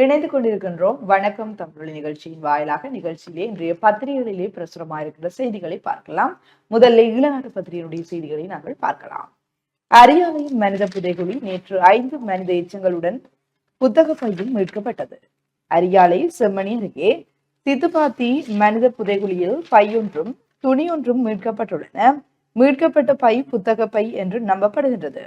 இணைந்து கொண்டிருக்கின்றோம் வணக்கம் தமிழ் நிகழ்ச்சியின் வாயிலாக நிகழ்ச்சியிலே இன்றைய பத்திரிகைகளிலே பிரசுரமாயிருக்கின்ற செய்திகளை பார்க்கலாம். முதல்ல ஈழநாட்டு பத்திரிகையினுடைய செய்திகளை நாங்கள் பார்க்கலாம். அரியாலையின் மனித புதைகுழி நேற்று ஐந்து மனித எச்சங்களுடன் புத்தக பையும் மீட்கப்பட்டது. அரியாலை செம்மணி அருகே சித்துபாத்தி மனித புதைகுழியில் பையொன்றும் துணியொன்றும் மீட்கப்பட்டுள்ளன. மீட்கப்பட்ட பை புத்தக பை என்று நம்பப்படுகின்றது.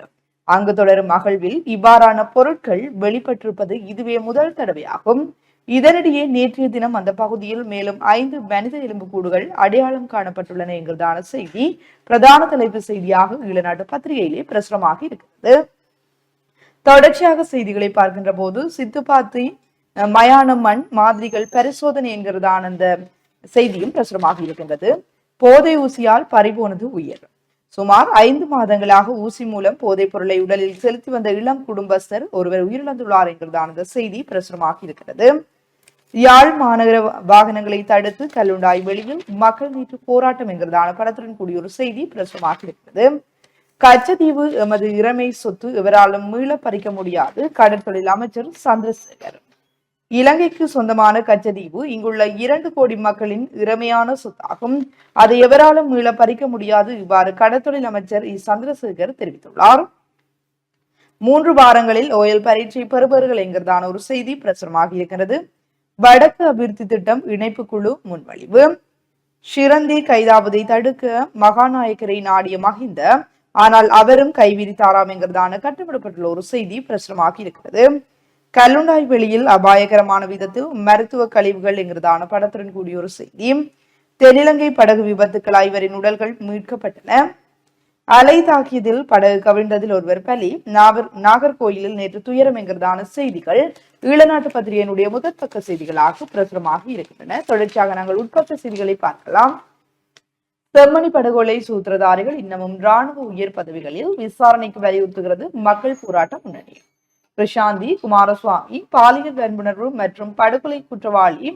அங்கு தொடரும் அகழ்வில் இவ்வாறான பொருட்கள் வெளிப்பட்டிருப்பது இதுவே முதல் தடவையாகும். இதனிடையே நேற்றைய தினம் அந்த பகுதியில் மேலும் ஐந்து மனித எலும்புக்கூடுகள் அடையாளம் காணப்பட்டுள்ளன என்கிறதான செய்தி பிரதான தலைப்பு செய்தியாக ஈழநாட்டு பத்திரிகையிலே பிரசுரமாக இருக்கிறது. தொடர்ச்சியாக செய்திகளை பார்க்கின்ற போது சித்துப்பாத்தி மயான மண் மாதிரிகள் பரிசோதனை என்கிறதான அந்த செய்தியும் பிரசுரமாக இருக்கின்றது. போதை ஊசியால் பறிபோனது உயர். சுமார் ஐந்து மாதங்களாக ஊசி மூலம் போதைப் பொருளை உடலில் செலுத்தி வந்த இளம் குடும்பஸ்தர் ஒருவர் உயிரிழந்துள்ளார் என்கிறதான செய்தி பிரசுரமாகி இருக்கிறது. யாழ் மாநகர வாகனங்களை தடுத்து கல்லுண்டாய் வெளியில் மக்கள் நீட்டு போராட்டம் என்கிறதான படத்துடன் கூடிய ஒரு செய்தி பிரசுரமாகி இருக்கிறது. கச்சத்தீவு எமது இறமை சொத்து இவராலும் மீள பறிக்க முடியாது. கடற்தொழில் அமைச்சர் சந்திரசேகர். இலங்கைக்கு சொந்தமான கச்சதீவு இங்குள்ள இரண்டு கோடி மக்களின் இறமையான சொத்தாகும். அதை எவராலும் மீள பறிக்க முடியாது இவ்வாறு கடத்தொழில் அமைச்சர் இ. சந்திரசேகர் தெரிவித்துள்ளார். மூன்று வாரங்களில் ஓயல் பரீட்சை பெறுபவர்கள் என்கிறதான ஒரு செய்தி பிரசுரமாக இருக்கிறது. வடக்கு அபிவிருத்தி திட்டம் இணைப்பு குழு முன்வழிவு ஷிரந்தி கைதாவதை தடுக்க மகாநாயக்கரை நாடிய மகிந்த ஆனால் அவரும் கைவிரித்தாராம் என்கிறதான கட்டுவிடப்பட்டுள்ள ஒரு செய்தி பிரசுரமாக இருக்கிறது. கல்லுண்டாய் வெளியில் அபாயகரமான விதத்தில் மருத்துவ கழிவுகள் என்கிறதான படத்துடன் கூடிய ஒரு செய்தி தென்னிலங்கை படகு விபத்துக்கள் ஐவரின் உடல்கள் மீட்கப்பட்டன. அலை தாக்கியதில் படகு கவிழ்ந்ததில் ஒருவர் பலி. நாகர் நாகர்கோயிலில் நேற்று துயரம் என்கிறதான செய்திகள் ஈழநாட்டு பத்திரிகையினுடைய முதற் பக்க செய்திகளாக பிரசுரமாக இருக்கின்றன. தொடர்ச்சியாக நாங்கள் உட்பக்க செய்திகளை பார்க்கலாம். செம்மணி படுகொலை சூத்திரதாரிகள் இன்னமும் ராணுவ உயர் பதவிகளில் விசாரணைக்கு வலியுறுத்துகிறது மக்கள் போராட்ட முன்னணி பிரசாந்தி குமாரசுவாமி பாலியல் வன்புணர்வு மற்றும் படுகொலை குற்றவாளி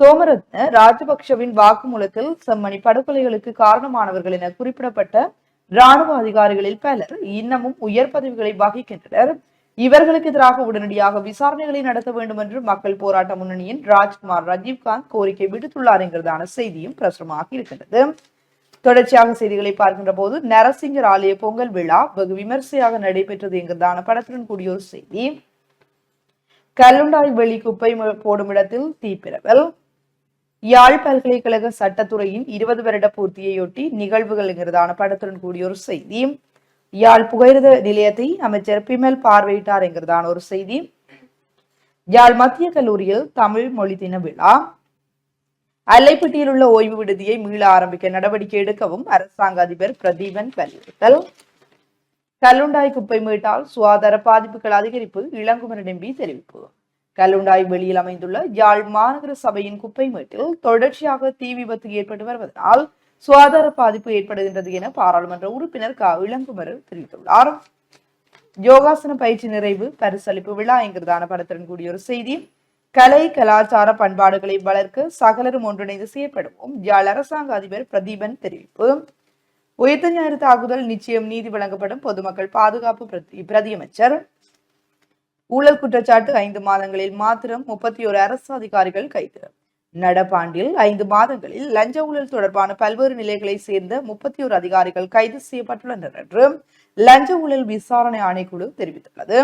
சோமரத்ன ராஜபக்ஷவின் வாக்குமூலத்தில் செம்மணி படுகொலைகளுக்கு காரணமானவர்கள் என குறிப்பிடப்பட்ட ராணுவ அதிகாரிகளில் பலர் இன்னமும் உயர் பதவிகளை வகிக்கின்றனர். இவர்களுக்கு எதிராக உடனடியாக விசாரணைகளை நடத்த வேண்டும் என்று மக்கள் போராட்ட முன்னணியின் ராஜ்குமார் ராஜீவ்காந்த் கோரிக்கை விடுத்துள்ளார் என்கிறதான செய்தியும் பிரசுரமாக இருக்கின்றது. தொடர்ச்சியாக செய்திகளை பார்க்கின்ற போது நரசிங்கர் ஆலய பொங்கல் விழா வெகு விமர்சையாக நடைபெற்றது என்கிறதான படத்துடன் கூடிய ஒரு செய்தி. கல்லுண்டாய் வெளி குப்பை போடும் இடத்தில் தீப்பிரவல் யாழ் பல்கலைக்கழக சட்டத்துறையின் இருபது வருட பூர்த்தியையொட்டி நிகழ்வுகள்ங்கிறதான படத்துடன் கூடிய ஒரு செய்தி. யாழ் புகையிரத நிலையத்தை அமைச்சர் பிமல் பார்வையிட்டார் என்கிறதான ஒரு செய்தி. யாழ் மத்திய கல்லூரியில் தமிழ் மொழி தின விழா. அல்லைப்பட்டியில் உள்ள ஓய்வு விடுதியை மீள ஆரம்பிக்க நடவடிக்கை எடுக்கவும் அரசாங்க அதிபர் பிரதீபன் வலியுறுத்தல். கல்லுண்டாய் குப்பை மீட்டால் சுகாதார பாதிப்புகள் அதிகரிப்பு இளங்குமரன் எம்பி தெரிவிப்பு. கல்லுண்டாய் வெளியில் அமைந்துள்ள யாழ் மாநகர சபையின் குப்பை மீட்டில் தொடர்ச்சியாக தீ விபத்து ஏற்பட்டு வருவதனால் சுகாதார பாதிப்பு ஏற்படுகின்றது என பாராளுமன்ற உறுப்பினர் க. இளங்குமரர் தெரிவித்துள்ளார். யோகாசன பயிற்சி நிறைவு பரிசளிப்பு விழா என்கிறதான படத்துடன் கூடிய ஒரு செய்தி. கலை கலாச்சார பண்பாடுகளை வளர்க்க சகலரும் ஒன்றிணைந்து செயற்படுவோம். யாழ் அரசாங்க அதிபர் பிரதீபன் தெரிவிப்பு. உயிர்த்த ஞாயிறு தாக்குதல் நிச்சயம் நீதி வழங்கப்படும். பொதுமக்கள் பாதுகாப்பு பிரதி பிரதியமைச்சர். ஊழல் குற்றச்சாட்டு ஐந்து மாதங்களில் மாத்திரம் முப்பத்தி ஒரு அரசு அதிகாரிகள் கைது. நடப்பாண்டில் ஐந்து மாதங்களில் லஞ்ச ஊழல் தொடர்பான பல்வேறு நிலைகளை சேர்ந்த முப்பத்தி ஒரு அதிகாரிகள் கைது செய்யப்பட்டுள்ளனர் என்று லஞ்ச ஊழல் விசாரணை ஆணைக்குழு தெரிவித்துள்ளது.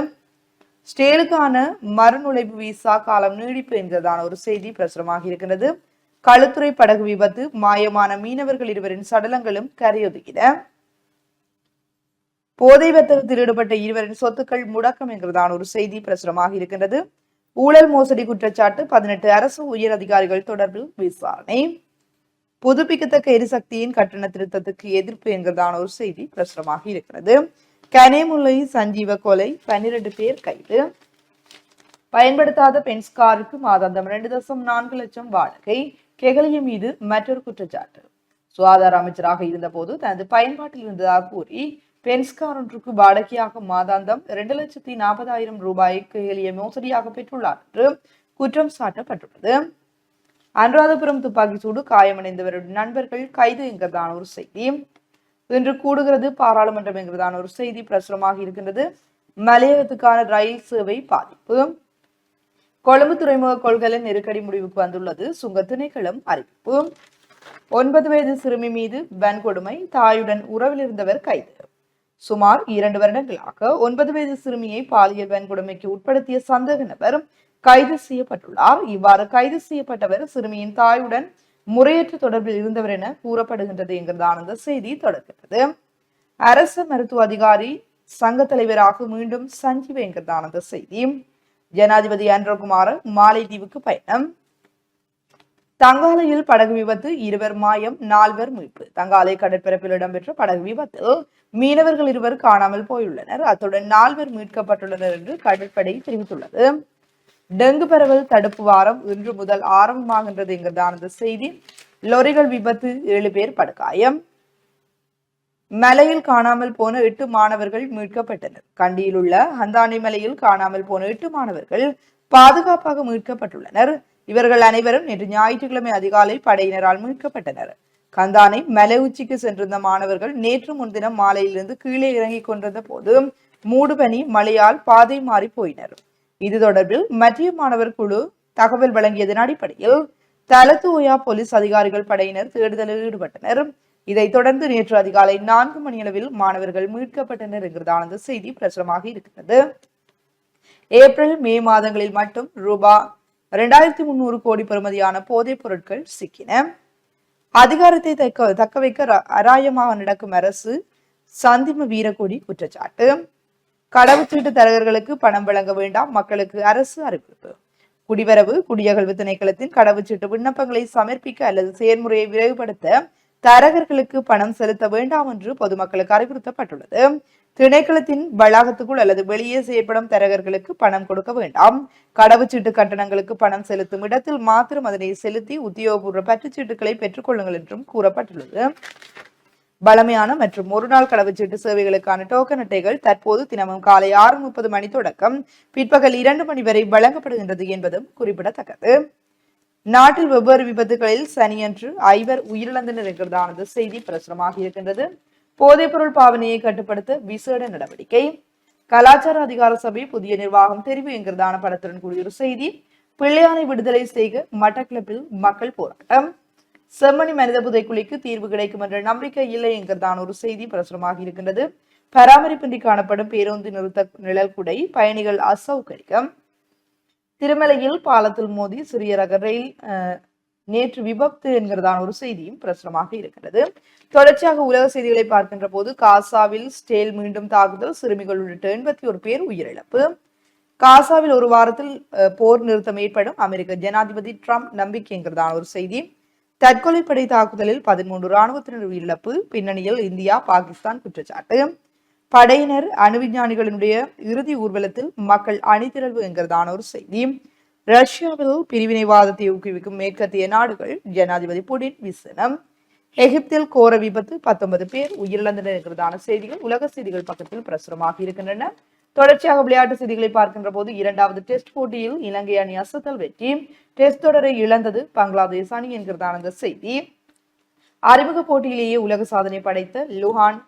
ஸ்டேலுக்கான மறுநுழைவு விசா காலம் நீடிப்பு என்கிறதான ஒரு செய்தி பிரசுரமாக இருக்கிறது களுத்துறை படகு விபத்து மாயமான மீனவர்கள் இருவரின் சடலங்களும் கரையொதுக்கின போதை வர்த்தகத்தில் ஈடுபட்ட இருவரின் சொத்துக்கள் முடக்கம் என்கிறதான ஒரு செய்தி பிரசுரமாக இருக்கின்றது. ஊழல் மோசடி குற்றச்சாட்டு பதினெட்டு அரசு உயர் அதிகாரிகள் தொடர்பில் விசாரணை. புதுப்பிக்கத்தக்க எரிசக்தியின் கட்டண திருத்தத்துக்கு எதிர்ப்பு என்கிறதான ஒரு செய்தி பிரசுரமாக இருக்கிறது கனேமுல்லை சஞ்சீவ கொலை பன்னிரண்டு பேர் கைது. பயன்படுத்தாத பென்ஸ்காருக்கு மாதாந்தம் இரண்டு தசம் நான்கு லட்சம் வாடகை. கெகலிய மீது மற்றொரு குற்றச்சாட்டு. சுகாதார அமைச்சராக இருந்தபோது தனது பயன்பாட்டில் இருந்ததாக கூறி பென்ஸ்கார் ஒன்றுக்கு வாடகையாக மாதாந்தம் இரண்டு லட்சத்தி நாற்பதாயிரம் ரூபாய் கெகலிய மோசடியாக பெற்றுள்ளார் என்று குற்றம் சாட்டப்பட்டுள்ளது. அனுராதபுரம் துப்பாக்கி சூடு காயமடைந்தவருடைய நண்பர்கள் கைது என்கிறதான ஒரு செய்தி. இன்று கூடுகிறது பாராளுமன்றம் என்கிறதான ஒரு செய்தி பிரசுரமாக இருக்கின்றது. மலையகத்துக்கான ரயில் சேவை பாதிப்பு. கொழும்பு துறைமுக கொள்கலன் நெருக்கடி முடிவுக்கு வந்துள்ளது. சுங்க திணைக்களம் அறிவிப்பு. ஒன்பது வயது சிறுமி மீது வன்கொடுமை. தாயுடன் உறவில் இருந்தவர் கைது. சுமார் இரண்டு வருடங்களாக ஒன்பது வயது சிறுமியை பாலியல் வன்கொடுமைக்கு உட்படுத்திய சந்தேக நபர் கைது செய்யப்பட்டுள்ளார். இவ்வாறு கைது செய்யப்பட்டவர் சிறுமியின் தாயுடன் முறையற்ற தொடர்பில் இருந்தவர் என கூறப்படுகின்றது என்கிறதான இந்த செய்தி தொடர்கிறது. அரச மருத்துவ அதிகாரி சங்க தலைவராக மீண்டும் சஞ்சீவ் என்கிறதான அந்த செய்தி. ஜனாதிபதி அன்றகுமார மாலைதீவுக்கு பயணம். தங்காலையில் படகு விபத்து இருவர் மாயம் நால்வர் மீட்பு. தங்காலை கடற்பரப்பில் இடம்பெற்ற படகு விபத்தில் மீனவர்கள் இருவர் காணாமல் போயுள்ளனர். அத்துடன் நால்வர் மீட்கப்பட்டுள்ளனர் என்று கடற்படை தெரிவித்துள்ளது. டெங்கு பரவல் தடுப்பு வாரம் இன்று முதல் ஆரம்பமாகின்றது என்கிறதான இந்த செய்தி. லொரிகள் விபத்து ஏழு பேர் படுகாயம். மலையில் காணாமல் போன எட்டு மாணவர்கள் மீட்கப்பட்டனர். கண்டியில் உள்ள ஹந்தானி மலையில் காணாமல் போன எட்டு மாணவர்கள் பாதுகாப்பாக மீட்கப்பட்டுள்ளனர். இவர்கள் அனைவரும் நேற்று ஞாயிற்றுக்கிழமை அதிகாலை படையினரால் மீட்கப்பட்டனர். கந்தானை மலை உச்சிக்கு சென்றிருந்த மாணவர்கள் நேற்று முன்தினம் மாலையிலிருந்து கீழே இறங்கிக் கொண்டிருந்த போது மூடுபனி மழையால் பாதை மாறி போயினர். இது தொடர்பில் மத்திய மாணவர் குழு தகவல் வழங்கியதன் அடிப்படையில் தலத்துவயா போலீஸ் அதிகாரிகள் படையினர் தேடுதலில் ஈடுபட்டனர். இதைத் தொடர்ந்து நேற்று அதிகாலை நான்கு மணியளவில் மாணவர்கள் மீட்கப்பட்டனர் என்கிறதான செய்தி பிரசுரமாக இருக்கிறது ஏப்ரல் மே மாதங்களில் மட்டும் ரூபா இரண்டாயிரத்தி முன்னூறு கோடி பெறுமதியான போதைப் பொருட்கள் சிக்கின. அதிகாரத்தை தக்க தக்க வைக்க அராயமாக நடக்கும் அரசு சந்திம வீரக்கொடி குற்றச்சாட்டு. கடவுச்சீட்டு தரகர்களுக்கு பணம் வழங்க வேண்டாம். மக்களுக்கு அரசு அறிவிப்பு. குடிவரவு குடியகழ்வு திணைக்களத்தின் கடவுச்சீட்டு விண்ணப்பங்களை சமர்ப்பிக்க அல்லது செயல்முறையை விரைவுபடுத்த தரகர்களுக்கு பணம் செலுத்த வேண்டாம் என்று பொதுமக்களுக்கு அறிவுறுத்தப்பட்டுள்ளது. திணைக்களத்தின் வளாகத்துக்குள் அல்லது வெளியே செயற்படும் தரகர்களுக்கு பணம் கொடுக்க வேண்டாம். கடவுச்சீட்டு கட்டணங்களுக்கு பணம் செலுத்தும் இடத்தில் மாத்திரம் அதனை செலுத்தி உத்தியோகபூர்வ பற்றுச்சீட்டுகளை பெற்றுக்கொள்ளுங்கள் என்றும் கூறப்பட்டுள்ளது. பலமையான மற்றும் ஒரு நாள் கடவுச்சீட்டு சேவைகளுக்கான டோக்கன் அட்டைகள் தற்போது தினமும் காலை ஆறு முப்பது மணி தொடக்கம். பிற்பகல் இரண்டு மணி வரை வழங்கப்படுகின்றது என்பதும் குறிப்பிடத்தக்கது. நாட்டில் வெவ்வேறு விபத்துகளில் சனியன்று ஐவர் உயிரிழந்தனர் என்கிறதானது செய்தி பிரசுரமாக இருக்கின்றது. போதைப்பொருள் பாவனையை கட்டுப்படுத்த விசேட நடவடிக்கை. கலாச்சார அதிகார சபை புதிய நிர்வாகம் தெரிவு என்கிறதான படத்துடன் கூடிய ஒரு செய்தி. பிள்ளையானை விடுதலை செய்க மட்டக்களப்பில் மக்கள் போராட்டம். செம்மணி மனித புதைக்குழிக்கு தீர்வு கிடைக்கும் என்ற நம்பிக்கை இல்லை என்கிறதான ஒரு செய்தி பிரசுரமாக இருக்கின்றது. பராமரிப்பின்றி காணப்படும் பேருந்து நிறுத்த நிழல்குடை பயணிகள் அசௌகரியம் திருமலையில் பாலத்தில் மோதி சிறிய ரக ரயில் அஹ், நேற்று விபத்து என்கிறதான ஒரு செய்தியும் பிரசுரமாக இருக்கிறது தொடர்ச்சியாக உலக செய்திகளை பார்க்கின்ற போது காசாவில் ஸ்டேல் மீண்டும் தாக்குதல் சிறுமிகள் உள்ளிட்ட எண்பத்தி ஒரு பேர் உயிரிழப்பு. காசாவில் ஒரு வாரத்தில் அஹ், போர் நிறுத்தம் ஏற்படும். அமெரிக்க ஜனாதிபதி ட்ரம்ப் நம்பிக்கைங்கிறதான ஒரு செய்தி. தற்கொலைப்படை தாக்குதலில் பதிமூன்று ராணுவத்தினர் உயிரிழப்பு பின்னணியில் இந்தியா பாகிஸ்தான் குற்றச்சாட்டு. படையினர் அணுவிஞ்ஞானிகளினுடைய இறுதி ஊர்வலத்தில் மக்கள் அணிதிரள்வு என்கிறதான ஒரு செய்தி. ரஷ்யாவில் பிரிவினைவாதத்தை ஊக்குவிக்கும் மேற்கத்திய நாடுகள் ஜனாதிபதி புடின் விசனம். எகிப்தில் கோர விபத்து பத்தொன்பது பேர் உயிரிழந்தனர் என்கிறதான செய்திகள் உலக செய்திகள் பக்கத்தில் பிரசுரமாக இருக்கின்றன. தொடர்ச்சியாக விளையாட்டு செய்திகளை பார்க்கின்ற போது இரண்டாவது டெஸ்ட் போட்டியில் இலங்கை அணி அசத்தல் வெற்றி. டெஸ்ட் தொடரை இழந்தது பங்களாதேஷ் அணி என்கிறதான அந்த செய்தி. அறிமுக போட்டியிலேயே உலக சாதனை படைத்த லுஹான்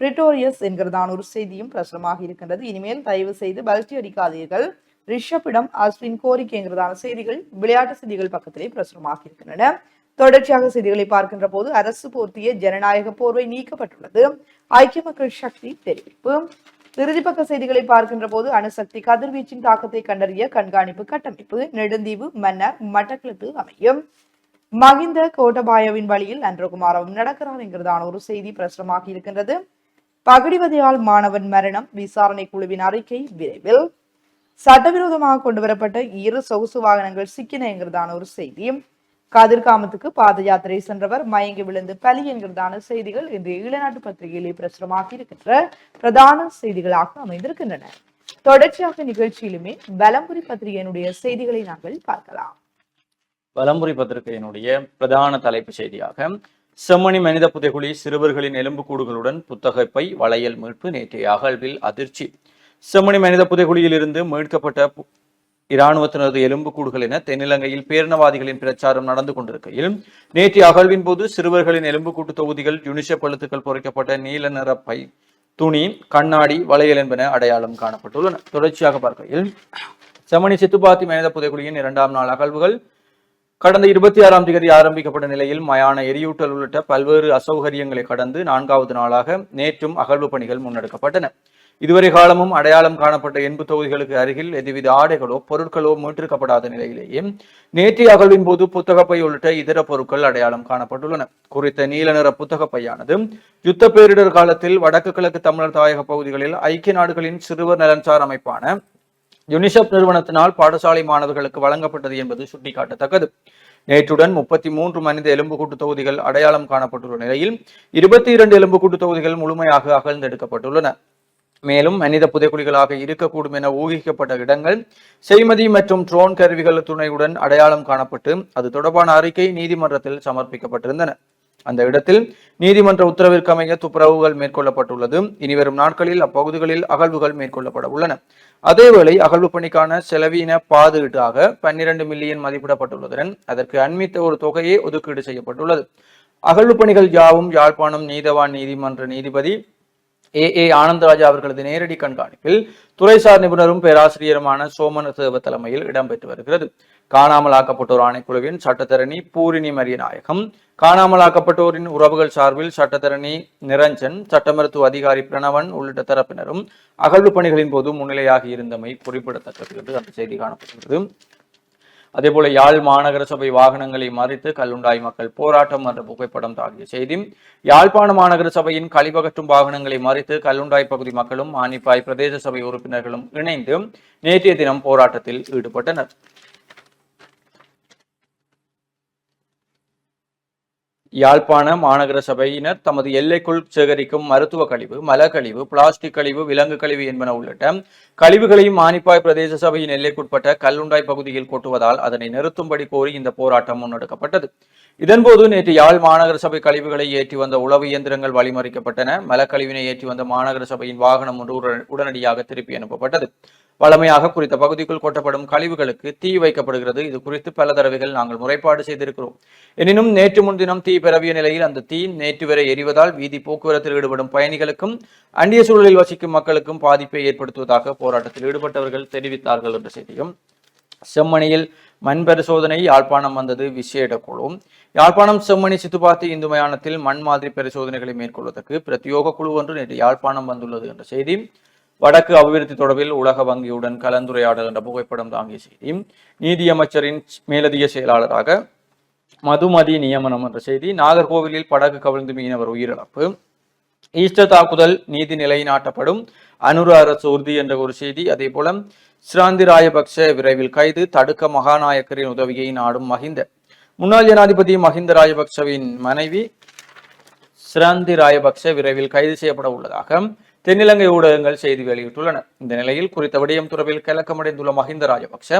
பிரிட்டோரியஸ் என்கிறதான ஒரு செய்தியும் பிரசுரமாக இருக்கின்றது. இனிமேல் தயவு செய்து பல்டி அடிக்காதீர்கள். ரிஷப்பிடம் அஸ்வின் கோரிக்கைங்கிறதான செய்திகள் விளையாட்டு செய்திகள் பக்கத்திலே பிரசுரமாக இருக்கின்றன. தொடர்ச்சியாக செய்திகளை பார்க்கின்ற போது அரசு போர்த்திய ஜனநாயக போர்வை நீக்கப்பட்டுள்ளது. ஐக்கிய மக்கள் சக்தி தெரிவிப்பு. இறுதிப்பக்க செய்திகளை பார்க்கின்ற போது அணுசக்தி கதிர்வீச்சின் தாக்கத்தை கண்டறிய கண்காணிப்பு கட்டமைப்பு நெடுந்தீவு மன்னர் மட்டக்களப்பு அமையும். மகிந்த கோட்டபாயவின் வழியில் நன்றகுமாரவும் நடக்கிறார் என்கிறதான ஒரு செய்தி பிரசுரமாக இருக்கின்றது. பகடிவதையால் மாணவன் மரணம் விசாரணை குழுவின் அறிக்கை விரைவில். சட்டவிரோதமாக கொண்டு வரப்பட்ட இரு சொகுசு வாகனங்கள் சிக்கின என்கிறதான ஒரு செய்தியும் கதிர்காமத்துக்கு பாத யாத்திரை சென்றவர் மயங்கி விழுந்து பலி என்கிறதான செய்திகள் இன்றைய ஈழநாட்டு பத்திரிகையிலே பிரசுரமாகி இருக்கின்ற பிரதான செய்திகளாக அமைந்திருக்கின்றன. தொடர்ச்சியாக நிகழ்ச்சியிலுமே வலம்புரி பத்திரிகையினுடைய செய்திகளை நாங்கள் பார்க்கலாம். வலம்புரி பத்திரிகையினுடைய பிரதான தலைப்பு செய்தியாக செம்மணி மனித புதைகுழி சிறுவர்களின் எலும்புக்கூடுகளுடன் புத்தகப்பை வளையல் மீட்பு நேற்றைய அகழ்வில் அதிர்ச்சி. செம்மணி மனித புதைகுழியிலிருந்து மீட்கப்பட்ட இராணுவத்தினரது எலும்புக்கூடுகள் என தென்னிலங்கையில் பேரினவாதிகளின் பிரச்சாரம் நடந்து கொண்டிருக்கையில் நேற்று அகழ்வின் போது சிறுவர்களின் எலும்புக்கூட்டு தொகுதிகள் யுனிசெப் எழுத்துக்கள் பொறிக்கப்பட்ட நீல நிற பை துணி கண்ணாடி வளையல் என்பன அடையாளம் காணப்பட்டுள்ளன. தொடர்ச்சியாக பார்க்கையில் செம்மணி சித்துப்பாத்தி மனித புதைக்குழியின் இரண்டாம் நாள் அகழ்வுகள் கடந்த இருபத்தி ஆறாம் தேதி ஆரம்பிக்கப்பட்ட நிலையில் மயான எரியூட்டல் உள்ளிட்ட பல்வேறு அசௌகரியங்களை கடந்து நான்காவது நாளாக நேற்றும் அகழ்வு பணிகள் முன்னெடுக்கப்பட்டன. இதுவரை காலமும் அடையாளம் காணப்பட்ட எண்பு தொகுதிகளுக்கு அருகில் எதுவித ஆடைகளோ பொருட்களோ மீட்டிருக்கப்படாத நிலையிலேயே நேற்றைய அகழ்வின் போது புத்தகப்பை உள்ளிட்ட இதர பொருட்கள் அடையாளம் காணப்பட்டுள்ளன. குறித்த நீல நிற புத்தகப்பையானது யுத்த பேரிடர் காலத்தில் வடக்கு கிழக்கு தமிழர் தாயக பகுதிகளில் ஐக்கிய நாடுகளின் சிறுவர் நலன்சார் அமைப்பான யுனிசெப் நிறுவனத்தினால் பாடசாலை மாணவர்களுக்கு வழங்கப்பட்டது என்பது சுட்டிக்காட்டத்தக்கது. நேற்றுடன் முப்பத்தி மூன்று மனித எலும்புக்கூட்டு தொகுதிகள் அடையாளம் காணப்பட்டுள்ள நிலையில் இருபத்தி இரண்டு எலும்புக்கூட்டு தொகுதிகள் முழுமையாக அகழ்ந்தெடுக்கப்பட்டுள்ளன. மேலும் மனித புதைக்குழிகளாக இருக்கக்கூடும் என ஊகிக்கப்பட்ட இடங்கள் செய்மதி மற்றும் ட்ரோன் கருவிகள் துணையுடன் அடையாளம் காணப்பட்டு அது தொடர்பான அறிக்கை நீதிமன்றத்தில் சமர்ப்பிக்கப்பட்டிருந்தன. அந்த இடத்தில் நீதிமன்ற உத்தரவிற்கு அமைய துப்புரவுகள் மேற்கொள்ளப்பட்டுள்ளது. இனிவரும் நாட்களில் அப்பகுதிகளில் அகழ்வுகள் மேற்கொள்ளப்பட உள்ளன. அதேவேளை அகழ்வு பணிக்கான செலவீன பாதுகாட்டாக பன்னிரண்டு மில்லியன் மதிப்பிடப்பட்டுள்ளதுடன் அதற்கு அண்மித்த ஒரு தொகையே ஒதுக்கீடு செய்யப்பட்டுள்ளது. அகழ்வு பணிகள் யாவும் யாழ்ப்பாணம் நீதவான் நீதிமன்ற நீதிபதி ஏ. ஏ. ஆனந்தராஜா அவர்களது நேரடி கண்காணிப்பில் துறைசார் நிபுணரும் பேராசிரியருமான சோமன தலைமையில் இடம்பெற்று வருகிறது. காணாமல் ஆக்கப்பட்டோர் ஆணைக்குழுவின் சட்டத்தரணி பூரிணி மரியநாயகம் காணாமல் ஆக்கப்பட்டோரின் உறவுகள் சார்பில் சட்டத்தரணி நிரஞ்சன் சட்ட மருத்துவ அதிகாரி பிரணவன் உள்ளிட்ட தரப்பினரும் அகழ்வு பணிகளின் போது முன்னிலையாகி இருந்தமை குறிப்பிடத்தக்கது என்று அந்த செய்தி காணப்பட்டுள்ளது அதேபோல யாழ் மாநகர சபை வாகனங்களை மறித்து கல்லுண்டாய் மக்கள் போராட்டம் என்ற புகைப்படம் தாக்கிய செய்தி. யாழ்ப்பாண மாநகர சபையின் கழிவகற்றும் வாகனங்களை மறித்து கல்லுண்டாய் பகுதி மக்களும் மானிப்பாய் பிரதேச சபை உறுப்பினர்களும் இணைந்து நேற்றைய தினம் போராட்டத்தில் ஈடுபட்டனர். யாழ்ப்பாண மாநகர சபையினர் தமது எல்லைக்குள் சேகரிக்கும் மருத்துவ கழிவு மலக்கழிவு பிளாஸ்டிக் கழிவு விலங்கு கழிவு என்பன உள்ளிட்ட கழிவுகளையும் மானிப்பாய் பிரதேச சபையின் எல்லைக்குட்பட்ட கல்லுண்டாய் பகுதியில் கொட்டுவதால் அதனை நிறுத்தும்படி கோரி இந்த போராட்டம் முன்னெடுக்கப்பட்டது. இதன்போது நேற்று யாழ் மாநகர சபை கழிவுகளை ஏற்றி வந்த உளவு இயந்திரங்கள் வழிமறிக்கப்பட்டன. மலக்கழிவினை ஏற்றி வந்த மாநகர சபையின் வாகனம் ஒன்று உடனடியாக திருப்பி அனுப்பப்பட்டது. வளமையாக குறித்த பகுதிக்குள் கொட்டப்படும் கழிவுகளுக்கு தீ வைக்கப்படுகிறது. இது குறித்து பல தடவைகள் நாங்கள் முறைப்பாடு செய்திருக்கிறோம். எனினும் நேற்று முன்தினம் தீ பரவிய நிலையில் அந்த தீ நேற்று வரை எரிவதால் வீதி போக்குவரத்தில் ஈடுபடும் பயணிகளுக்கும் அண்டிய சூழலில் வசிக்கும் மக்களுக்கும் பாதிப்பை ஏற்படுத்துவதாக போராட்டத்தில் ஈடுபட்டவர்கள் தெரிவித்தார்கள் என்ற செய்தியும் செம்மணியில் மண் பரிசோதனை யாழ்ப்பாணம் வந்தது விசேட குழு யாழ்ப்பாணம் செம்மணி சித்துப்பாத்தி இந்து மயானத்தில் மண் மாதிரி பரிசோதனைகளை மேற்கொள்வதற்கு பிரத்யோக குழு ஒன்று நேற்று யாழ்ப்பாணம் வந்துள்ளது என்ற செய்தி. வடக்கு அபிவிருத்தி தொடர்பில் உலக வங்கியுடன் கலந்துரையாடல் என்ற புகைப்படம் தாங்கிய செய்தி. நீதியமைச்சரின் மேலதிக செயலாளராக மதுமதி நியமனம் என்ற செய்தி நாகர்கோவிலில் படகு கவிழ்ந்து மீனவர் உயிரிழப்பு ஈஸ்டர் தாக்குதல் நீதி நிலைநாட்டப்படும் அனுர அரசு உறுதி என்ற ஒரு செய்தி அதே போல சிராந்தி ராயபக்ச விரைவில் கைது தடுக்க மகாநாயக்கரின் உதவியை நாடும் மஹிந்த. முன்னாள் ஜனாதிபதி மஹிந்த ராஜபக்சவின் மனைவி சிராந்தி ராயபக்ச விரைவில் கைது செய்யப்பட உள்ளதாக தென்னிலங்கை ஊடகங்கள் செய்தி வெளியிட்டுள்ளன. இந்த நிலையில் குறித்த விடயம் தொடர்பில் கலக்கமடைந்துள்ள மஹிந்த ராஜபக்ச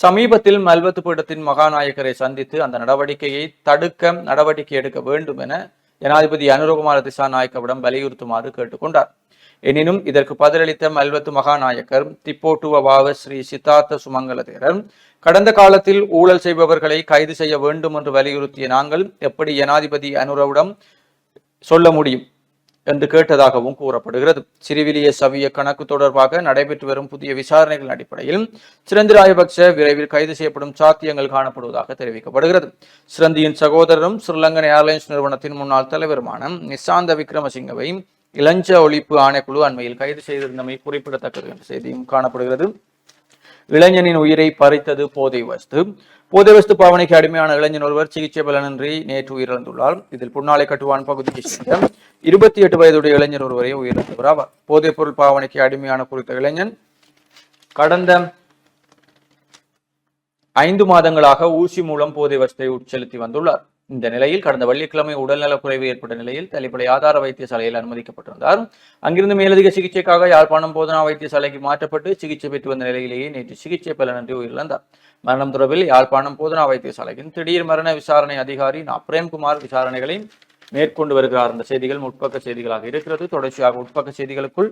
சமீபத்தில் மல்வத்து பீடத்தின் மகாநாயகரை சந்தித்து அந்த நடவடிக்கையை தடுக்க நடவடிக்கை எடுக்க வேண்டும் என ஜனாதிபதி அனுரகுமார திசாநாயக்கவிடம் வலியுறுத்துமாறு கேட்டுக்கொண்டார். எனினும் இதற்கு பதிலளித்த மல்வத்து மகாநாயக்கர் திப்போட்டுவ வாவ ஸ்ரீ சித்தார்த்த சுமங்கல தேரர் கடந்த காலத்தில் ஊழல் செய்பவர்களை கைது செய்ய வேண்டும் என்று வலியுறுத்திய நாங்கள் எப்படி ஜனாதிபதி அனுரவிடம் சொல்ல முடியும்? என்று கேட்டதாகவும் கூறப்படுகிறது. சிறிவிலிய சவிய கணக்கு தொடர்பாக நடைபெற்று வரும் புதிய விசாரணைகளின் அடிப்படையில் சிரந்தி ராஜபக்ச விரைவில் கைது செய்யப்படும் சாத்தியங்கள் காணப்படுவதாக தெரிவிக்கப்படுகிறது. சிரந்தியின் சகோதரரும் ஸ்ரீலங்கன் ஏர்லைன்ஸ் நிறுவனத்தின் முன்னாள் தலைவருமான நிசாந்த விக்ரமசிங்கவை இளஞ்ச ஒழிப்பு ஆணைக்குழு அண்மையில் கைது செய்திருந்தமை குறிப்பிடத்தக்கது என்ற செய்தியும் காணப்படுகிறது. இளைஞனின் உயிரை பறித்தது போதை வஸ்து போதை வஸ்து பாவனைக்கு அடிமையான இளைஞன் ஒருவர் சிகிச்சை பலனின்றி நேற்று உயிரிழந்துள்ளார். இதில் புன்னாலை கட்டுவான் பகுதிக்கு சேர்ந்த இருபத்தி எட்டு வயதுடைய இளைஞர் ஒருவரை உயிரிழந்தவர் ஆவார். போதைப் பொருள் பாவனைக்கு அடிமையான குறித்த இளைஞன் கடந்த ஐந்து மாதங்களாக ஊசி மூலம் போதை வஸ்தை உட்செலுத்தி வந்துள்ளார். இந்த நிலையில் கடந்த வெள்ளிக்கிழமை உடல்நலக்குறைவு ஏற்பட்ட நிலையில் தலைப்படை ஆதார வைத்தியசாலையில் அனுமதிக்கப்பட்டிருந்தார். அங்கிருந்து மேலதிக சிகிச்சைக்காக யாழ்ப்பாணம் போதனா வைத்தியசாலைக்கு மாற்றப்பட்டு சிகிச்சை பெற்று வந்த நிலையிலேயே நேற்று சிகிச்சை பலனின்றி உயிரிழந்தார். மரணம் தொடர்பில் யாழ்ப்பாணம் போதனா வைத்தியசாலையின் திடீர் மரண விசாரணை அதிகாரி நா. பிரேம்குமார் விசாரணைகளை மேற்கொண்டு வருகிறார். அந்த செய்திகள் முற்பக்க செய்திகளாக இருக்கிறது. தொடர்ச்சியாக உட்பக்க செய்திகளுக்குள்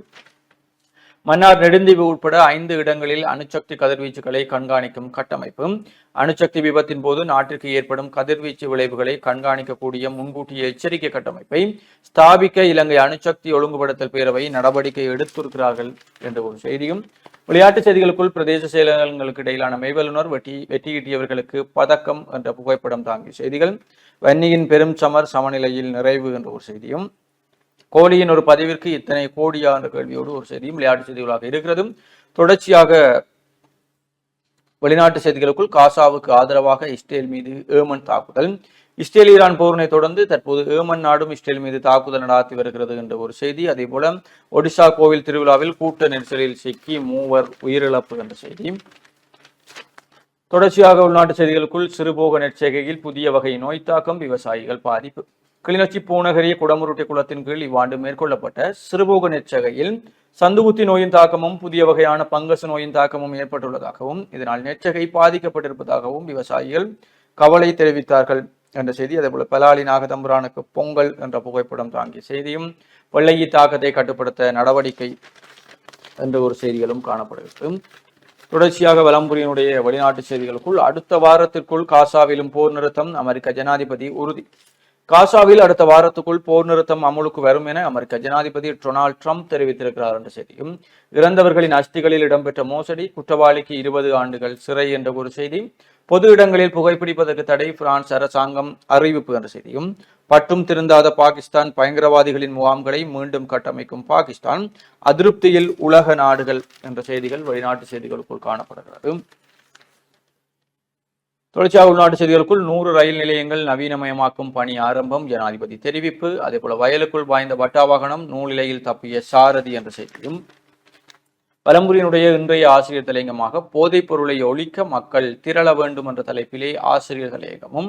மன்னார் நெடுந்தீவு உட்பட ஐந்து இடங்களில் அணுசக்தி கதிர்வீச்சுகளை கண்காணிக்கும் கட்டமைப்பு. அணுசக்தி விபத்தின் போது நாட்டிற்கு ஏற்படும் கதிர்வீச்சு விளைவுகளை கண்காணிக்கக்கூடிய முன்கூட்டிய எச்சரிக்கை கட்டமைப்பை ஸ்தாபிக்க இலங்கை அணுசக்தி ஒழுங்குபடுத்தல் பேரவை நடவடிக்கை எடுத்திருக்கிறார்கள் என்ற ஒரு செய்தியும். விளையாட்டு செய்திகளுக்குள் பிரதேச செயலகங்களுக்கு இடையிலான மெய்வல்லுநர் வெட்டி வெட்டியீட்டியவர்களுக்கு பதக்கம் என்ற புகைப்படம் தாங்கிய செய்திகள். வன்னியின் பெரும் சமர் சமநிலையில் நிறைவு என்ற ஒரு செய்தியும். கோலியின் ஒரு பதிவிற்கு இத்தனை கோடியா என்ற கேள்வியோடு ஒரு செய்தியும் விளையாட்டு செய்திகளாக இருக்கிறதும் தொடர்ச்சியாக வெளிநாட்டு செய்திகளுக்குள் காசாவுக்கு ஆதரவாக இஸ்ரேல் மீது ஏமன் தாக்குதல். இஸ்ரேல் ஈரான் போரினை தொடர்ந்து தற்போது ஏமன் நாடும் இஸ்ரேல் மீது தாக்குதல் நடாத்தி வருகிறது என்ற ஒரு செய்தி. அதே போல ஒடிசா கோவில் திருவிழாவில் கூட்ட நெரிசலில் சிக்கி மூவர் உயிரிழப்பு என்ற செய்தி. தொடர்ச்சியாக உள்நாட்டு செய்திகளுக்குள் சிறுபோக நெற்செய்கையில் புதிய வகை நோய் தாக்கம் விவசாயிகள் பாதிப்பு. கிளிநொச்சி பூநகரி குடமுருட்டி குளத்தின் கீழ் இவ்வாண்டு மேற்கொள்ளப்பட்ட சிறுபோக நெச்சகையில் சந்துகுத்தி நோயின் தாக்கமும் புதிய வகையான பங்கசு நோயின் தாக்கமும் ஏற்பட்டுள்ளதாகவும் இதனால் நெச்சகை பாதிக்கப்பட்டிருப்பதாகவும் விவசாயிகள் கவலை தெரிவித்தார்கள் என்ற செய்தி. அதேபோல பலாலி நாகதம்புரானுக்கு பொங்கல் என்ற புகைப்படம் தாங்கிய செய்தியும் வெள்ளையி தாக்கத்தை கட்டுப்படுத்த நடவடிக்கை என்ற ஒரு செய்திகளும் காணப்படுகிறது. தொடர்ச்சியாக வலம்புரியினுடைய வெளிநாட்டு செய்திகளுக்குள் அடுத்த வாரத்திற்குள் காசாவிலும் போர் நிறுத்தம் அமெரிக்க ஜனாதிபதி உறுதி. காசாவில் அடுத்த வாரத்துக்குள் போர் நிறுத்தம் அமலுக்கு வரும் என அமெரிக்க ஜனாதிபதி டொனால்ட் ட்ரம்ப் தெரிவித்திருக்கிறார் என்ற செய்தியும் இறந்தவர்களின் அஸ்திகளில் இடம்பெற்ற மோசடி குற்றவாளிக்கு இருபது ஆண்டுகள் சிறை என்ற ஒரு செய்தி பொது இடங்களில் புகைப்பிடிப்பதற்கு தடை பிரான்ஸ் அரசாங்கம் அறிவிப்பு என்ற செய்தியும் பட்டும் திருந்தாத பாகிஸ்தான் பயங்கரவாதிகளின் முகாம்களை மீண்டும் கட்டமைக்கும் பாகிஸ்தான் அதிருப்தியில் உலக நாடுகள் என்ற செய்திகள் வெளிநாட்டு செய்திகளுக்குள் காணப்படுகிறது. தொடர்ச்சியாக உள்நாட்டு செய்திகளுக்குள் நூறு ரயில் நிலையங்கள் நவீனமயமாக்கும் பணி ஆரம்பம் ஜனாதிபதி தெரிவிப்பு. அதேபோல வயலுக்குள் பாய்ந்த வட்டா வாகனம் நூலிலையில் தப்பிய சாரதி என்ற செய்தியும். பலம்புரியினுடைய இன்றைய ஆசிரியர் தலையங்கமாக போதைப் பொருளை ஒழிக்க மக்கள் திரள வேண்டும் என்ற தலைப்பிலே ஆசிரியர் தலையங்கமும்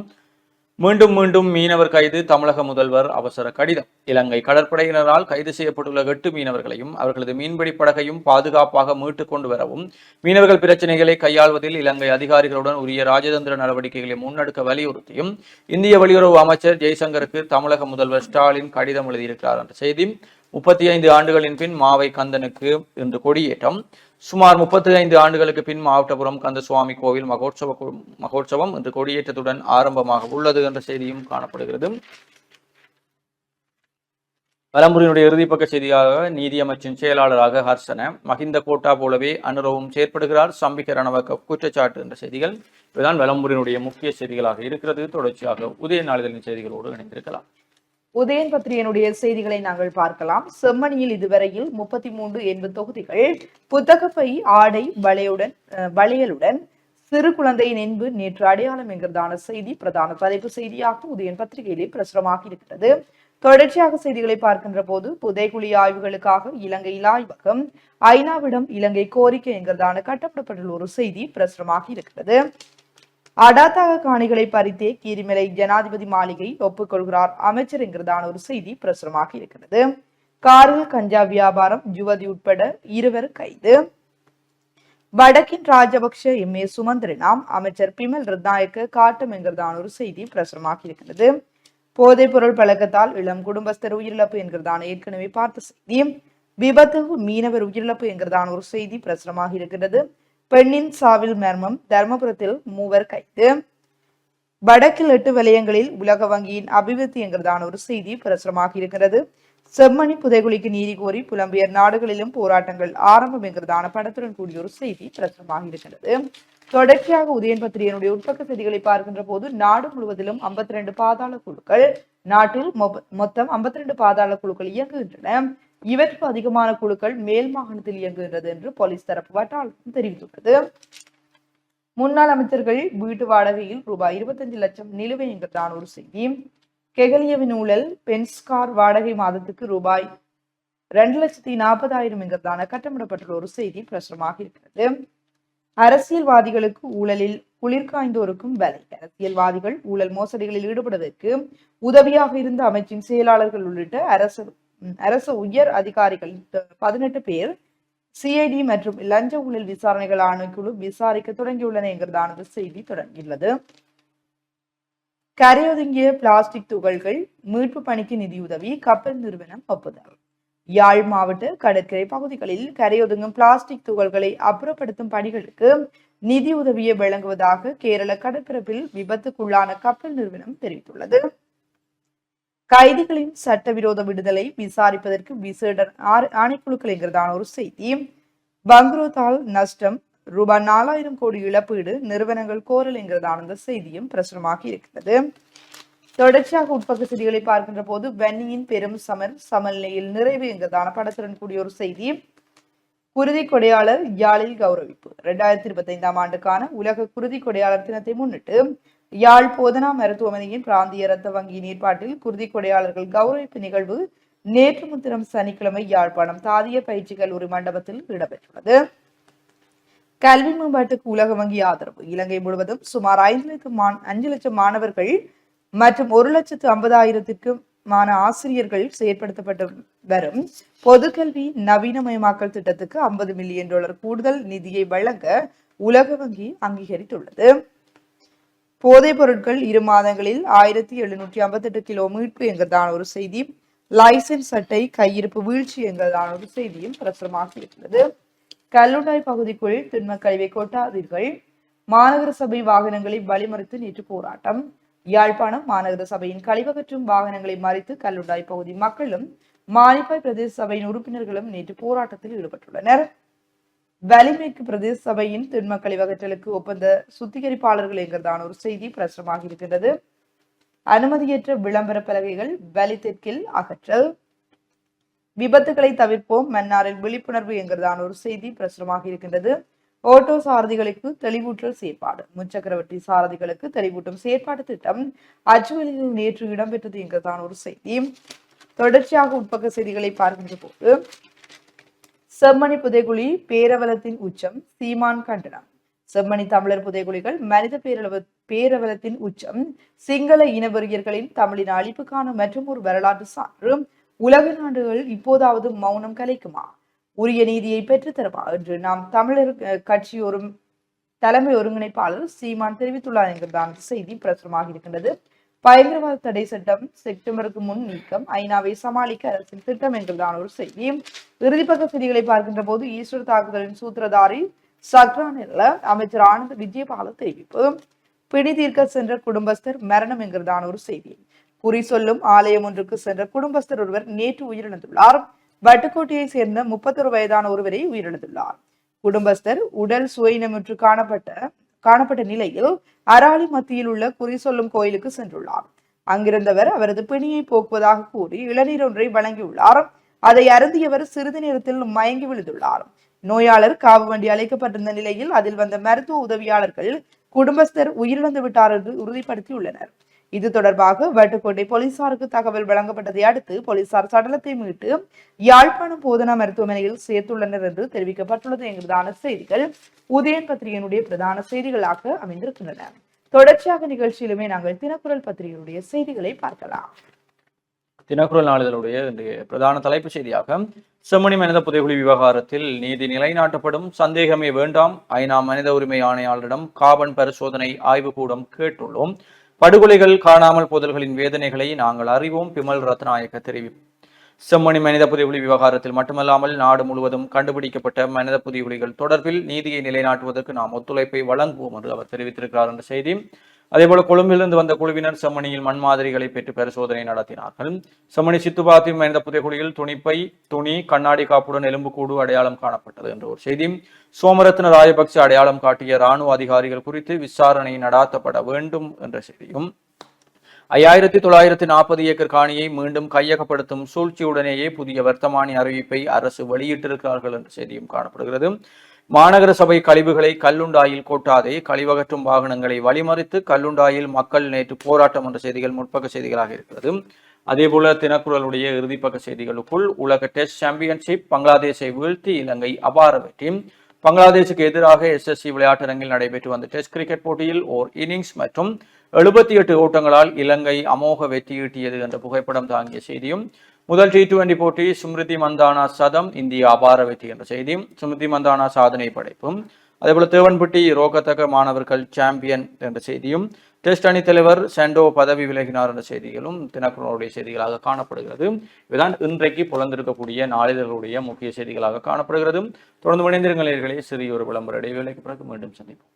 மீண்டும் மீண்டும் மீனவர் கைது தமிழக முதல்வர் அவசர கடிதம். இலங்கை கடற்படையினரால் கைது செய்யப்பட்டுள்ள எட்டு மீனவர்களையும் அவர்களது மீன்பிடி படகையும் பாதுகாப்பாக மீட்டுக் கொண்டு வரவும் மீனவர்கள் பிரச்சனைகளை கையாள்வதில் இலங்கை அதிகாரிகளுடன் உரிய ராஜதந்திர நடவடிக்கைகளை முன்னெடுக்க வலியுறுத்தியும் இந்திய வெளியுறவு அமைச்சர் ஜெய்சங்கருக்கு தமிழக முதல்வர் ஸ்டாலின் கடிதம் எழுதியிருக்கிறார் என்ற செய்தி. முப்பத்தி ஐந்து ஆண்டுகளின் பின் மாவை கந்தனுக்கு இன்று கொடியேற்றம். சுமார் முப்பத்தி ஐந்து ஆண்டுகளுக்கு பின் மாவட்டபுரம் கந்த சுவாமி கோவில் மகோற்சவ கு- மகோற்சவம் இன்று கொடியேற்றத்துடன் ஆரம்பமாக உள்ளது என்ற செய்தியும் காணப்படுகிறது. பலம்புரியினுடைய இறுதிப்பக்க செய்தியாக நீதியமைச்சின் செயலாளராக ஹர்சன மஹிந்த கோட்டா போலவே அனுரவும் செயற்படுகிறார். சம்பிக்க ரணவக்க குற்றச்சாட்டு என்ற செய்திகள் இதுதான். வலம்புரியினுடைய முக்கிய செய்திகளாக இருக்கிறது. தொடர்ச்சியாக உதய நாளிதழின் செய்திகளோடு இணைந்திருக்கலாம். உதயன் பத்திரிகையினுடைய செய்திகளை நாங்கள் பார்க்கலாம். செம்மணியில் இதுவரையில் முப்பத்தி மூன்று எண்பது தொகுதிகள். புத்தகப்பை ஆடை வளையுடன் வளையலுடன் சிறு குழந்தையின் என்பு நேற்று அடையாளம் என்கிறதான செய்தி பிரதான தலைப்பு செய்தியாக உதயன் பத்திரிகையிலே பிரசுரமாக இருக்கிறது. தொடர்ச்சியாக செய்திகளை பார்க்கின்ற போது புதைகுழி ஆய்வுகளுக்காக இலங்கை ஆய்வகம் ஐநாவிடம் இலங்கை கோரிக்கை என்கிறதான கட்டப்படப்பட்டுள்ள ஒரு செய்தி பிரசுரமாக இருக்கிறது. அடாத்தாக காணிகளை பறித்தே கீரிமலை ஜனாதிபதி மாளிகை ஒப்புக்கொள்கிறார். அமைச்சர் என்கிறதான ஒரு செய்தி பிரசுரமாக இருக்கிறது. காரில் கஞ்சா வியாபாரம் யுவதி உட்பட இருவர் கைது. வடக்கின் ராஜபக்ஷ எம். ஏ. சுமந்திரனாம் அமைச்சர் பிமல் ரத்நாயக்க காட்டும் என்கிறதான ஒரு செய்தி பிரசுரமாக இருக்கிறது. போதைப் பொருள் பழக்கத்தால் இளம் குடும்பஸ்தர் உயிரிழப்பு என்கிறதான ஏற்கனவே பார்த்த செய்தி. விபத்து மீனவர் உயிரிழப்பு என்கிறதான ஒரு செய்தி பிரசுரமாக இருக்கிறது. பெண்ணின் சாவில் மர்மம் தர்மபுரத்தில் மூவர் கைது. வடக்கில் எட்டு வலயங்களில் உலக வங்கியின் அபிவிருத்திங்கிறதான ஒரு செய்தி பிரசுரமாக இருக்கிறது. செம்மணி புதைகுழிக்கு நீதி கோரி புலம்பெயர் நாடுகளிலும் போராட்டங்கள் ஆரம்பம் என்கிறதான படத்துடன் கூடிய ஒரு செய்தி பிரசுரமாக இருக்கிறது. தொடர்ச்சியாக உதயன் பத்திரிகையினுடைய உட்பக்க செய்திகளை பார்க்கின்ற போது நாடு முழுவதிலும் 52 ரெண்டு பாதாள குழுக்கள் நாட்டில் மொத்தம் 52 ரெண்டு பாதாள குழுக்கள் இயங்குகின்றன. இவற்றுக்கு அதிகமான குழுக்கள் மேல் மாகாணத்தில் இயங்குகிறது என்று போலீஸ் தரப்பு வட்டாரம் தெரிவித்துள்ளது. முன்னாள் அமைச்சர்கள் வீட்டு வாடகையில் ரூபாய் இருபத்தஞ்சு லட்சம் நிலுவை என்கிறதான் ஒரு செய்தி. கெகலியவின் ஊழல் பென்ஸ்கார் வாடகை மாதத்துக்கு ரூபாய் ரெண்டு லட்சத்தி நாற்பதாயிரம் என்கிறதான கட்டமிடப்பட்டுள்ள ஒரு செய்தி பிரசுரமாக இருக்கிறது. அரசியல்வாதிகளுக்கு ஊழலில் குளிர்காய்ந்தோருக்கும் வேலை. அரசியல்வாதிகள் ஊழல் மோசடிகளில் ஈடுபடுவதற்கு உதவியாக இருந்த அமைச்சின் செயலாளர்கள் உள்ளிட்ட அரசு அரசு உயர் அதிகாரிகள் பதினெட்டு பேர் சிஐடி மற்றும் லஞ்ச ஊழல் விசாரணைகள் ஆணைக்குழு விசாரிக்க தொடங்கியுள்ளன என்கிறதானது செய்தி தொடங்கியுள்ளது கரையொதுங்கிய பிளாஸ்டிக் துகள்கள் மீட்பு பணிக்கு நிதியுதவி கப்பல் நிறுவனம் ஒப்புதல். யாழ் மாவட்ட கடற்கரை பகுதிகளில் கரையொதுங்கும் பிளாஸ்டிக் துகள்களை அப்புறப்படுத்தும் பணிகளுக்கு நிதி உதவியை வழங்குவதாக கேரள கடற்பரப்பில் விபத்துக்குள்ளான கப்பல் நிறுவனம் தெரிவித்துள்ளது. கைதிகளின் சட்டவிரோத விடுதலை விசாரிப்பதற்கு விசேட ஆணைக்குழுக்கள் ஒரு செய்தி. பங்குரோத்தால் நஷ்டம் ரூபாய் நாலாயிரம் கோடி இழப்பீடு நிறுவனங்கள் கோரல் என்கிறதான அந்த செய்தியும் பிரசுரமாகி இருக்கிறது. தொடர்ச்சியாக உட்பக்க செய்திகளை பார்க்கின்ற போது வன்னியின் பெரும் சமர் சமநிலையில் நிறைவு என்கிறதான படத்துடன் கூடிய ஒரு செய்தி. குருதி கொடையாளர் யாழில் கௌரவிப்பு. இரண்டாயிரத்தி இருபத்தி ஐந்தாம் ஆண்டுக்கான உலக குருதி கொடையாளர் தினத்தை முன்னிட்டு யாழ் போதனா மருத்துவமனையின் பிராந்திய இரத்த வங்கி ஏற்பாட்டில் குருதி கொடையாளர்கள் கௌரவிப்பு நிகழ்வு நேற்று முன்தினம் சனிக்கிழமை யாழ்ப்பாணம் தாதிய பயிற்சி கல்லூரி மண்டபத்தில் இடம்பெற்றுள்ளது. கல்வி மேம்பாட்டுக்கு உலக வங்கி ஆதரவு. இலங்கை முழுவதும் சுமார் ஐந்து லட்சம் அஞ்சு லட்சம் மாணவர்கள் மற்றும் ஒரு லட்சத்து ஐம்பதாயிரத்திற்குமான ஆசிரியர்கள் செயற்படுத்தப்பட்டு வரும் பொதுக்கல்வி நவீனமயமாக்கல் திட்டத்துக்கு ஐம்பது மில்லியன் டாலர் கூடுதல் நிதியை வழங்க உலக வங்கி அங்கீகரித்துள்ளது. போதைப் பொருட்கள் இரு மாதங்களில் ஆயிரத்தி எழுநூற்றி ஐம்பத்தெட்டு கிலோ மீட்பு என்கிறதான ஒரு செய்தி. லைசன்ஸ் அட்டை கையிருப்பு வீழ்ச்சி என்கிறதான ஒரு செய்தியும் பிரசுரமாக இருக்கிறது. கல்லுண்டாய் பகுதிக்குள் திண்ம கழிவை கொட்டாதீர்கள். மாநகர சபை வாகனங்களை வழிமறித்து நேற்று போராட்டம். யாழ்ப்பாணம் மாநகர சபையின் கழிவகற்றும் வாகனங்களை மறித்து கல்லுண்டாய் பகுதி மக்களும் மானிப்பாய் பிரதேச சபையின் உறுப்பினர்களும் நேற்று போராட்டத்தில் ஈடுபட்டுள்ளனர். வலிமைக்கு பிரதேச சபையின் திண்ம ஒப்பந்த சுத்திகரிப்பாளர்கள் என்கிறதான ஒரு செய்தி பிரசுரமாக இருக்கின்றது. அனுமதியற்ற விளம்பர பலகைகள் வலி தெற்கில் அகற்றல். விபத்துகளை தவிர்ப்போம் மன்னாரில் விழிப்புணர்வு என்கிறதான ஒரு செய்தி பிரசுரமாக இருக்கின்றது. ஓட்டோ சாரதிகளுக்கு தெளிவூட்டல் செயற்பாடு. முச்சக்கரவர்த்தி சாரதிகளுக்கு தெளிவூட்டும் செயற்பாடு திட்டம் அச்சுவலியில் நேற்று இடம்பெற்றது என்கிறதான ஒரு செய்தி. தொடர்ச்சியாக உட்பக்க செய்திகளை பார்க்கின்ற போது செம்மணி புதைகுழி பேரவலத்தின் உச்சம் சீமான் கண்டனம். செம்மணி தமிழர் புதைகுழிகள் மனித பேரளவு பேரவலத்தின் உச்சம் சிங்கள இனவெறியர்களின் தமிழின் அழிப்புக்கான மற்றும் ஒரு வரலாற்று சான்று. உலக நாடுகள் இப்போதாவது மௌனம் கலைக்குமா? உரிய நீதியை பெற்றுத்தருமா என்று நாம் தமிழர் அஹ், கட்சி ஒரு தலைமை ஒருங்கிணைப்பாளர் சீமான் தெரிவித்துள்ளார் என்கிறதான செய்தி பிரசுரமாக இருக்கின்றது. பயங்கரவாத தடை சட்டம் செப்டம்பருக்கு முன் நீக்கம். ஐநாவை சமாளிக்க அரசின் திட்டம் என்றுதான் ஒரு செய்தி. இறுதிப்பக்க செய்திகளை பார்க்கின்ற போது ஈஸ்வர் தாக்குதலின் சூத்திரதாரி சக்ரானில் அமைச்சர் ஆனந்த் விஜயபால தெரிவிப்பு. பிடி தீர்க்க சென்ற குடும்பஸ்தர் மரணம் என்கிறதான ஒரு செய்தி. குறி சொல்லும் ஆலயம் ஒன்றுக்கு சென்ற குடும்பஸ்தர் ஒருவர் நேற்று உயிரிழந்துள்ளார். வட்டுக்கோட்டையை சேர்ந்த முப்பத்தொரு வயதான ஒருவரை உயிரிழந்துள்ளார். குடும்பஸ்தர் உடல் சுயினமுற்று காணப்பட்ட காணப்பட்ட நிலையில் அராலி மத்தியில் உள்ள குறி சொல்லும் கோயிலுக்கு சென்றுள்ளார். அங்கிருந்தவர் அவரது பிணியை போக்குவதாக கூறி இளநீர் ஒன்றை வழங்கியுள்ளார். அதை அருந்தியவர் சிறிது நேரத்தில் மயங்கி விழுந்துள்ளார். நோயாளர் காவு வண்டி அழைக்கப்பட்டிருந்த நிலையில் அதில் வந்த மருத்துவ உதவியாளர்கள் குடும்பஸ்தர் உயிரிழந்து விட்டார் என்று உறுதிப்படுத்தியுள்ளனர். இது தொடர்பாக வட்டுக்கோட்டை போலீசாருக்கு தகவல் வழங்கப்பட்டதை அடுத்து போலீசார் சடலத்தை மீட்டு யாழ்ப்பாணம் போதனா மருத்துவமனையில் சேர்த்துள்ளனர் என்று தெரிவிக்கப்பட்டுள்ளது என்கிறதான செய்திகள் உதயன் பத்திரிகையினுடைய பிரதான செய்திகளாக அமைந்திருக்கின்றன. தொடர்ச்சியாக நிகழ்ச்சியிலுமே நாங்கள் தினக்குரல் பத்திரிகையுடைய செய்திகளை பார்க்கலாம். தினக்குரல் நாளிதழுடைய இன்றைய பிரதான தலைப்பு செய்தியாக செம்மணி மனித புதைகுழி விவகாரத்தில் நீதி நிலைநாட்டப்படும் சந்தேகமே வேண்டாம் ஐநா மனித உரிமை ஆணையாளரிடம் காபன் பரிசோதனை ஆய்வுக்கூடம் கேட்டுள்ளோம். படுகொலைகள் காணாமல் போதல்களின் வேதனைகளை நாங்கள் அறிவோம் பிமல் ரத்நாயக்க தெரிவிப்பு செம்மணி மனித புதைகுழி விவகாரத்தில் மட்டுமல்லாமல் நாடு முழுவதும் கண்டுபிடிக்கப்பட்ட மனித புதைகுழிகள் தொடர்பில் நீதியை நிலைநாட்டுவதற்கு நாம் ஒத்துழைப்பை வழங்குவோம் என்று அவர் தெரிவித்திருக்கிறார் என்ற செய்தி. அதேபோல கொழும்பிலிருந்து வந்த குழுவினர் செம்மணியில் மண் மாதிரிகளை பெற்று பரிசோதனை நடத்தினார்கள். செம்மணி சித்துபாத்தி மனித புதைகுழியில் துணிப்பை துணி கண்ணாடி காப்புடன் எலும்புக்கூடு அடையாளம் காணப்பட்டது என்ற ஒரு செய்தி. சோமரத்ன ராஜபக்ச அடையாளம் காட்டிய ராணுவ அதிகாரிகள் குறித்து விசாரணை நடாத்தப்பட வேண்டும் என்ற செய்தியும் ஐயாயிரத்தி தொள்ளாயிரத்தி நாற்பது ஏக்கர் காணியை மீண்டும் கையகப்படுத்தும் சூழ்ச்சியுடனேயே புதிய வர்த்தமானி அறிவிப்பை அரசு வெளியிட்டிருக்கிறார்கள் என்ற செய்தியும் காணப்படுகிறது. மாநகர சபை கழிவுகளை கல்லுண்டாயில் கொட்டாதே கழிவகற்றும் வாகனங்களை வழிமறித்து கல்லுண்டாயில் மக்கள் நேற்று போராட்டம் என்ற செய்திகள் முற்பக்க செய்திகளாக இருக்கிறது. அதேபோல தினக்குரலுடைய இறுதிப்பக்க செய்திகளுக்குள் உலக டெஸ்ட் சாம்பியன்ஷிப் பங்களாதேஷை வீழ்த்தி இலங்கை அபார வெற்றி. பங்களாதேஷுக்கு எதிராக எஸ்எஸ்சி விளையாட்டரங்கில் நடைபெற்று வந்த டெஸ்ட் கிரிக்கெட் போட்டியில் ஓர் இன்னிங்ஸ் மற்றும் எழுபத்தி எட்டு ஓட்டங்களால் இலங்கை அமோக வெற்றியீட்டியது என்ற புகைப்படம் தாங்கிய செய்தியும் முதல் டி டுவெண்டி போட்டி ஸ்மிருதி மந்தானா சதம் இந்திய அபார வெற்றி என்ற செய்தியும் ஸ்மிருதி மந்தானா சாதனை படைப்பும். அதேபோல தேவன்பட்டி ரோகத்தக மாணவர்கள் சாம்பியன் என்ற செய்தியும். டெஸ்ட் அணி தலைவர் சென்டோ பதவி விலகினார் என்ற செய்திகளும் தினக்குரனுடைய செய்திகளாக காணப்படுகிறது. இதுதான் இன்றைக்கு புலந்திருக்கக்கூடிய நாளிதழ்களுடைய முக்கிய செய்திகளாக காணப்படுகிறது. தொடர்ந்து இணைந்திருங்கள் சிறிய ஒரு விளம்பர இடைவேளைக்கு பிறகு மீண்டும் சந்திப்போம்.